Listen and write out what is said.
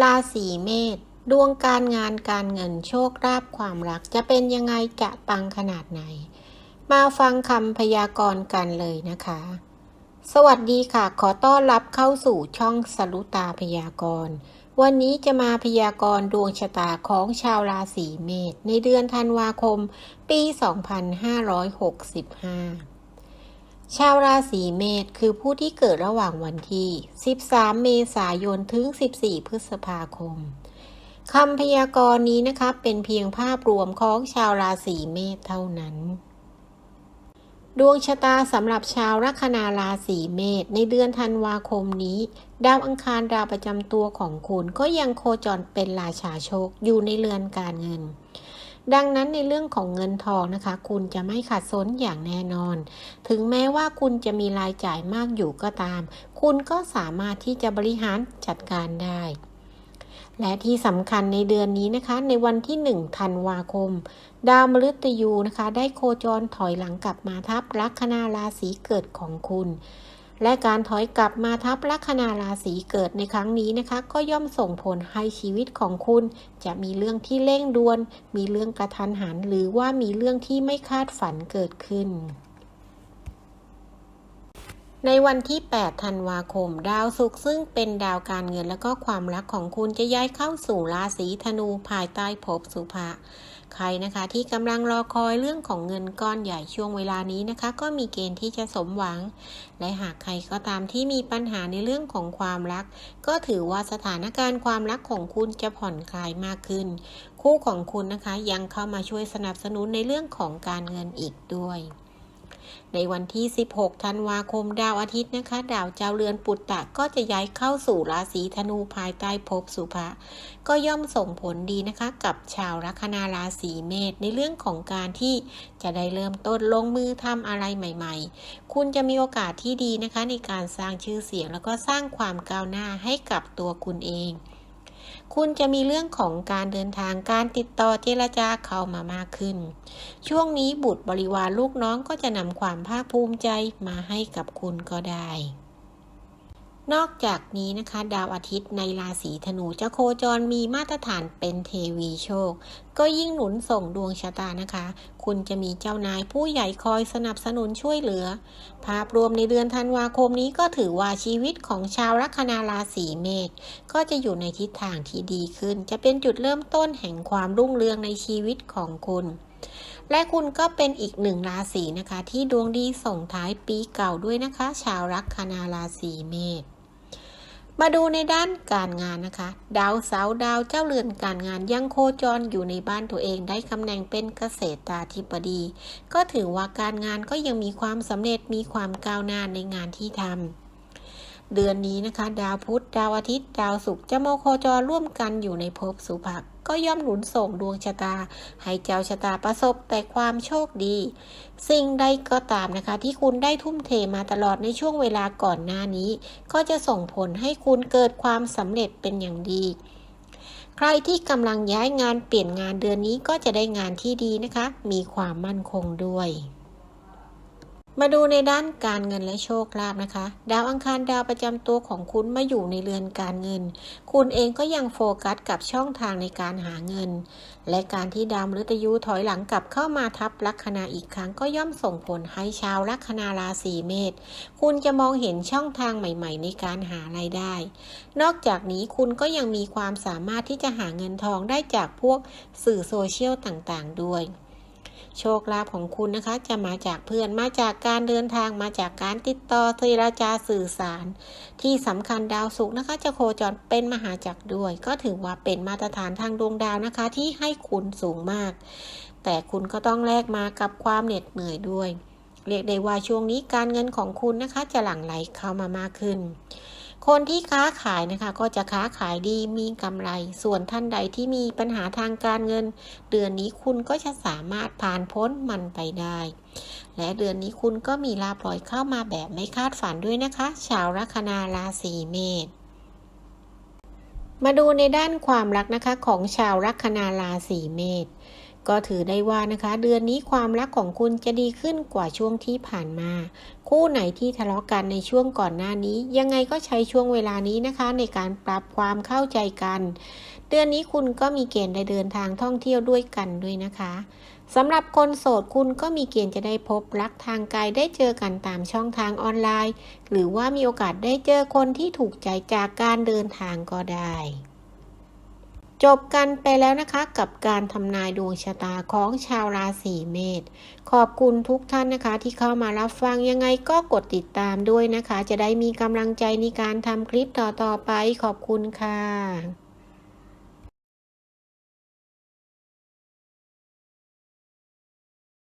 ราศีเมษดวงการงานการเงินโชคลาภความรักจะเป็นยังไงจะปังขนาดไหน มาฟังคำพยากรณ์กันเลยนะคะ สวัสดีค่ะ ขอต้อนรับเข้าสู่ช่องสรุตาพยากรณ์ วันนี้จะมาพยากรณ์ดวงชะตาของชาวราศีเมษในเดือนธันวาคม ปี 2565 ชาวราศีเมษคือผู้ที่เกิดระหว่างวันที่ 13 เมษายน ถึง 14 พฤษภาคมคำพยากรณ์นี้นะคะเป็นเพียงภาพรวมของชาวราศีเมษเท่านั้น ดวงชะตาสำหรับชาวลัคนาราศีเมษในเดือนธันวาคมนี้ ดาวอังคารดาวประจำตัวของคุณก็ยังโคจรเป็นราชาโชคอยู่ในเรือนการเงิน ดังนั้นในเรื่องของเงินทองนะคะ คุณจะไม่ขาดสนอย่างแน่นอน ถึงแม้ว่าคุณจะมีรายจ่ายมากอยู่ก็ตาม คุณก็สามารถที่จะบริหารจัดการได้และที่สำคัญในเดือนนี้นะคะ ในวันที่1ธันวาคม ดาวมฤตยูนะคะ ได้โคจรถอยหลังกลับมาทับลัคนาราศีเกิดของคุณ และการถอยกลับมาทับลัคนาราศีเกิดในครั้งนี้นะคะ ก็ย่อมส่งผลให้ชีวิตของคุณ จะมีเรื่องที่เร่งด่วน มีเรื่องกระทันหัน หรือว่ามีเรื่องที่ไม่คาดฝันเกิดขึ้นในวันที่ 8 ธันวาคม ดาวศุกร์ซึ่งเป็นดาวการเงินและก็ความรักของคุณจะย้ายเข้าสู่ราศีธนูภายใต้ภพสุภะ ใครนะคะ ที่กำลังรอคอยเรื่องของเงินก้อนใหญ่ช่วงเวลานี้นะคะ ก็มีเกณฑ์ที่จะสมหวัง และหากใครก็ตามที่มีปัญหาในเรื่องของความรัก ก็ถือว่าสถานการณ์ความรักของคุณจะผ่อนคลายมากขึ้น คู่ของคุณนะคะยังเข้ามาช่วยสนับสนุนในเรื่องของการเงินอีกด้วย ในวันที่ 16 ธันวาคมดาวอาทิตย์นะคะ ดาวเจ้าเรือนปุตตะก็จะย้ายเข้าสู่ราศีธนูภายใต้ภพสุภะก็ย่อมส่งผลดีนะคะ กับชาวลัคนาราศีเมษในเรื่องของการที่จะได้เริ่มต้นลงมือทำอะไรใหม่ ๆ คุณจะมีโอกาสที่ดีนะคะ ในการสร้างชื่อเสียงแล้วก็สร้างความก้าวหน้าให้กับตัวคุณเอง คุณจะมีเรื่องของการเดินทางการติดต่อเจรจาเข้ามามากขึ้น ช่วงนี้บุตรบริวารลูกน้องก็จะนำความภาคภูมิใจมาให้กับคุณก็ได้ นอกจากนี้นะคะ ดาวอาทิตย์ในราศีธนูจะโคจรมีมาตรฐานเป็นเทวีโชค ก็ยิ่งหนุนส่งดวงชะตานะคะ คุณจะมีเจ้านายผู้ใหญ่คอยสนับสนุนช่วยเหลือ ภาพรวมในเดือนธันวาคมนี้ก็ถือว่าชีวิตของชาวลัคนาราศีเมษก็จะอยู่ในทิศทางที่ดีขึ้น จะเป็นจุดเริ่มต้นแห่งความรุ่งเรืองในชีวิตของคุณและคุณก็เป็นอีกหนึ่งราศีนะคะ ที่ดวงดีส่งท้ายปีเก่าด้วยนะคะ ชาวลัคนาราศีเมษ มาดูในด้านการงานนะคะ ดาวเสาร์ดาวเจ้าเรือนการงานยังโคจรอยู่ในบ้านตัวเองได้ตำแหน่งเป็นเกษตราธิบดี ก็ถือว่าการงานก็ยังมีความสำเร็จมีความก้าวหน้าในงานที่ทำ เดือนนี้นะคะ ดาวพุธดาวอาทิตย์ ดาวศุกร์จะโมโคจรร่วมกันอยู่ในภพสุภะก็ย่อมหนุนส่งดวงชะตา ให้เจ้าชะตาประสบแต่ความโชคดี สิ่งใดก็ตามนะคะ ที่คุณได้ทุ่มเทมาตลอดในช่วงเวลาก่อนหน้านี้ ก็จะส่งผลให้คุณเกิดความสำเร็จเป็นอย่างดีใครที่กำลังย้ายงานเปลี่ยนงานเดือนนี้ก็จะได้งานที่ดีนะคะ มีความมั่นคงด้วย มาดูในด้านการเงินและโชคลาภนะคะ ดาวอังคารดาวประจำตัวของคุณมาอยู่ในเรือนการเงิน คุณเองก็ยังโฟกัสกับช่องทางในการหาเงิน และการที่ดาวมฤตยูถอยหลังกลับเข้ามาทับลัคนาอีกครั้งก็ย่อมส่งผลให้ชาวลัคนาราศีเมษคุณจะมองเห็นช่องทางใหม่ ๆ ในการหารายได้ นอกจากนี้คุณก็ยังมีความสามารถที่จะหาเงินทองได้จากพวกสื่อโซเชียลต่างๆ ด้วย โชคลาภของคุณนะคะจะมาจากเพื่อนมาจากการเดินทางมาจากการติดต่อเจรจาสื่อสาร ที่สำคัญดาวศุกร์นะคะ จะโคจรเป็นมหาจักรด้วย ก็ถือว่าเป็นมาตรฐานทางดวงดาวนะคะ ที่ให้คุณสูงมาก แต่คุณก็ต้องแลกมากับความเหน็ดเหนื่อยด้วย เรียกได้ว่าช่วงนี้การเงินของคุณนะคะ จะหลั่งไหลเข้ามามากขึ้น คนที่ค้าขายนะคะ ก็จะค้าขายดีมีกำไร ส่วนท่านใดที่มีปัญหาทางการเงิน เดือนนี้คุณก็จะสามารถผ่านพ้นมันไปได้ และเดือนนี้คุณก็มีลาภลอยเข้ามาแบบไม่คาดฝันด้วยนะคะ ชาวลัคนาราศีเมษมาดูในด้านความรักนะคะของชาวลัคนาราศีเมษก็ถือได้ว่านะคะ เดือนนี้ความรักของคุณจะดีขึ้นกว่าช่วงที่ผ่านมา คู่ไหนที่ทะเลาะกันในช่วงก่อนหน้านี้ ยังไงก็ใช้ช่วงเวลานี้นะคะ ในการปรับความเข้าใจกัน เดือนนี้คุณก็มีเกณฑ์ได้เดินทางท่องเที่ยวด้วยกันด้วยนะคะสำหรับคนโสดคุณก็มีเกณฑ์จะได้พบรักทางไกลได้เจอกันตามช่องทางออนไลน์ หรือว่ามีโอกาสได้เจอคนที่ถูกใจจากการเดินทางก็ได้ จบกันไปแล้วนะคะกับการทำนายดวงชะตาของชาวราศีเมษ ขอบคุณทุกท่านนะคะ ที่เข้ามารับฟังยังไงก็กดติดตามด้วยนะคะ จะได้มีกำลังใจในการทำคลิปต่อๆไปขอบคุณค่ะ